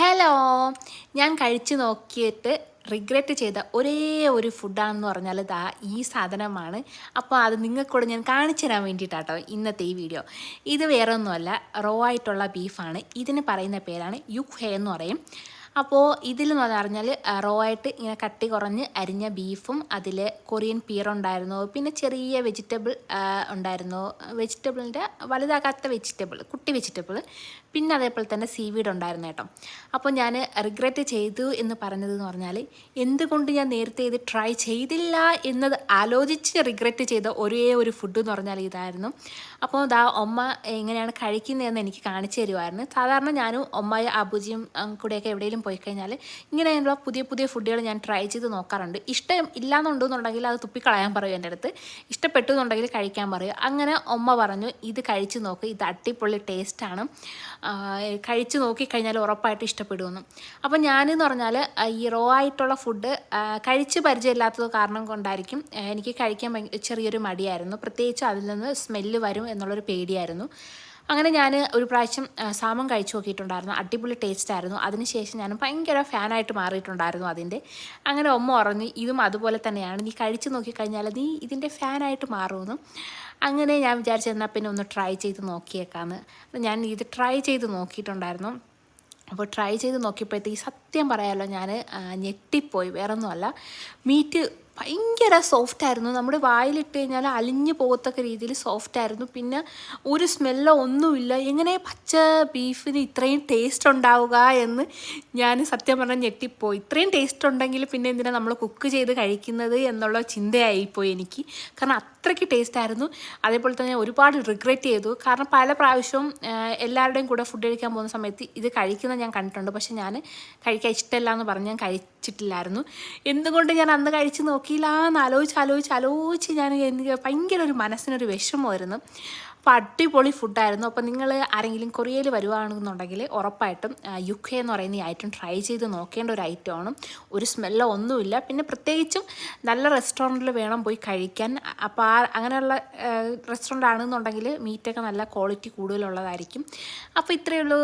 Hello ഞാൻ കഴിച്ചു നോക്കിയിട്ട് റിഗ്രറ്റ് ചെയ്ത ഒരേ ഒരു ഫുഡാണെന്ന് പറഞ്ഞാൽ ഇതാ ഈ സാധനമാണ്. അപ്പോൾ അത് നിങ്ങൾക്കൂടെ ഞാൻ കാണിച്ചു തരാൻ വേണ്ടിയിട്ടാട്ടോ ഇന്നത്തെ ഈ വീഡിയോ ഇത് വേറെ ഒന്നുമല്ല റോ ആയിട്ടുള്ള ബീഫാണ് ഇതിന് പറയുന്ന പേരാണ് യുക് ഹേ എന്ന് പറയും. അപ്പോൾ ഇതിൽ എന്ന് പറഞ്ഞാൽ റോ ആയിട്ട് ഇങ്ങനെ കട്ടി കുറഞ്ഞ് അരിഞ്ഞ ബീഫും അതിൽ കൊറിയൻ പീർ ഉണ്ടായിരുന്നു. പിന്നെ ചെറിയ വെജിറ്റബിൾ ഉണ്ടായിരുന്നു. വെജിറ്റബിളിന്റെ വലുതാകാത്ത വെജിറ്റബിൾ കുട്ടി വെജിറ്റബിൾ. പിന്നെ അതേപോലെ തന്നെ സീവീഡ് ഉണ്ടായിരുന്നു കേട്ടോ. അപ്പോൾ ഞാൻ റിഗ്രറ്റ് ചെയ്തു എന്ന് പറഞ്ഞത് എന്ന് പറഞ്ഞാൽ എന്തുകൊണ്ട് ഞാൻ നേരത്തെ ഇത് ട്രൈ ചെയ്തില്ല എന്നത് ആലോചിച്ച് റിഗ്രറ്റ് ചെയ്ത ഒരേ ഒരു ഫുഡ് എന്ന് പറഞ്ഞാൽ ഇതായിരുന്നു. അപ്പോൾ ദാ അമ്മ എങ്ങനെയാണ് കഴിക്കുന്നതെന്ന് എനിക്ക് കാണിച്ചു തരുമായിരുന്നു സാധാരണ ഞാനും ഒമ്മയും അബുജിയും കൂടെയൊക്കെ എവിടെയെങ്കിലും പോയി കഴിഞ്ഞാൽ ഇങ്ങനെയുള്ള പുതിയ പുതിയ ഫുഡുകൾ ഞാൻ ട്രൈ ചെയ്ത് നോക്കാറുണ്ട്. ഇഷ്ടം ഇല്ലാന്നുണ്ടെന്നുണ്ടെങ്കിൽ അത് തുപ്പിക്കളയാൻ പറയും എന്റെ അടുത്ത്. ഇഷ്ടപ്പെട്ടു എന്നുണ്ടെങ്കിൽ കഴിക്കാൻ പറയും. അങ്ങനെ ഉമ്മ പറഞ്ഞു ഇത് കഴിച്ച് നോക്ക്. ഇത് അടിപൊളി ടേസ്റ്റാണ് കഴിച്ച് നോക്കിക്കഴിഞ്ഞാൽ ഉറപ്പായിട്ട് ഇഷ്ടപ്പെടുമെന്ന്. അപ്പോൾ ഞാനെന്ന് പറഞ്ഞാൽ ഈ റോ ആയിട്ടുള്ള ഫുഡ് കഴിച്ച് പരിചയമില്ലാത്തത് കാരണം കൊണ്ടായിരിക്കും എനിക്ക് കഴിക്കാൻ ചെറിയൊരു മടിയായിരുന്നു. പ്രത്യേകിച്ച് അതിൽ നിന്ന് സ്മെല്ല് വരും എന്നുള്ളൊരു പേടിയായിരുന്നു. അങ്ങനെ ഞാൻ ഒരു പ്രാവശ്യം സാമൻ കഴിച്ചു നോക്കിയിട്ടുണ്ടായിരുന്നു. അടിപൊളി ടേസ്റ്റ് ആയിരുന്നു. അതിനുശേഷം ഞാൻ ഭയങ്കര ഫാനായിട്ട് മാറിയിട്ടുണ്ടായിരുന്നു അതിന്റെ. അങ്ങനെ ഒമ്മ പറഞ്ഞു ഇതും അതുപോലെ തന്നെയാണ്. നീ കഴിച്ചു നോക്കിക്കഴിഞ്ഞാൽ നീ ഇതിന്റെ ഫാനായിട്ട് മാറുമെന്ന്. അങ്ങനെ ഞാൻ വിചാരിച്ചെന്നാൽ പിന്നെ ഒന്ന് ട്രൈ ചെയ്ത് നോക്കിയേക്കാന്ന്. ഞാൻ ഇത് ട്രൈ ചെയ്ത് നോക്കിയിട്ടുണ്ടായിരുന്നു. അപ്പോൾ ട്രൈ ചെയ്ത് നോക്കിയപ്പോഴത്തേക്ക് സത്യം പറയാമല്ലോ ഞാൻ ഞെട്ടിപ്പോയി. വേറൊന്നുമല്ല. മീറ്റ് ഭയങ്കര സോഫ്റ്റ് ആയിരുന്നു. നമ്മുടെ വായിലിട്ട് കഴിഞ്ഞാൽ അലിഞ്ഞു പോകത്തക്ക രീതിയിൽ സോഫ്റ്റ് ആയിരുന്നു. പിന്നെ ഒരു സ്മെല്ലോ ഒന്നുമില്ല. എങ്ങനെ പച്ച ബീഫിന് ഇത്രയും ടേസ്റ്റ് ഉണ്ടാവുക എന്ന് ഞാൻ സത്യം പറഞ്ഞാൽ ഞെട്ടിപ്പോയി. ഇത്രയും ടേസ്റ്റ് ഉണ്ടെങ്കിൽ പിന്നെ എന്തിനാണ് നമ്മൾ കുക്ക് ചെയ്ത് കഴിക്കുന്നത് എന്നുള്ള ചിന്തയായിപ്പോയി എനിക്ക്. കാരണം അത്രയ്ക്ക് ടേസ്റ്റ് ആയിരുന്നു. അതേപോലെ തന്നെ ഒരുപാട് റിഗ്രറ്റ് ചെയ്തു. കാരണം പല പ്രാവശ്യവും എല്ലാവരുടെയും കൂടെ ഫുഡ് കഴിക്കാൻ പോകുന്ന സമയത്ത് ഇത് കഴിക്കുന്നത് ഞാൻ കണ്ടിട്ടുണ്ട്. പക്ഷെ ഞാൻ കഴിക്കാൻ ഇഷ്ടമല്ല എന്ന് പറഞ്ഞ് ഞാൻ കഴിച്ചിട്ടില്ലായിരുന്നു. എന്തുകൊണ്ട് ഞാൻ അന്ന് കഴിച്ച് നോക്കി? നോക്കിയില്ല എന്ന് ആലോചിച്ച് ആലോചിച്ച് ആലോചിച്ച് ഞാൻ എനിക്ക് ഭയങ്കര ഒരു മനസ്സിനൊരു വിഷമമായിരുന്നു. അപ്പോൾ അടിപൊളി ഫുഡായിരുന്നു അപ്പോൾ നിങ്ങൾ ആരെങ്കിലും കൊറിയയിൽ വരുവാണെന്നുണ്ടെങ്കിൽ ഉറപ്പായിട്ടും യുക്കെ എന്ന് പറയുന്ന ഈ ഐറ്റം ട്രൈ ചെയ്ത് നോക്കേണ്ട ഒരു ഐറ്റമാണ് ഒരു സ്മെല്ലോ ഒന്നുമില്ല. പിന്നെ പ്രത്യേകിച്ചും നല്ല റെസ്റ്റോറന്റിൽ വേണം പോയി കഴിക്കാൻ. അപ്പോൾ ആ അങ്ങനെയുള്ള റെസ്റ്റോറന്റ് ആണെന്നുണ്ടെങ്കിൽ മീറ്റൊക്കെ നല്ല ക്വാളിറ്റി കൂടുതലുള്ളതായിരിക്കും. അപ്പോൾ ഇത്രയേ ഉള്ളൂ.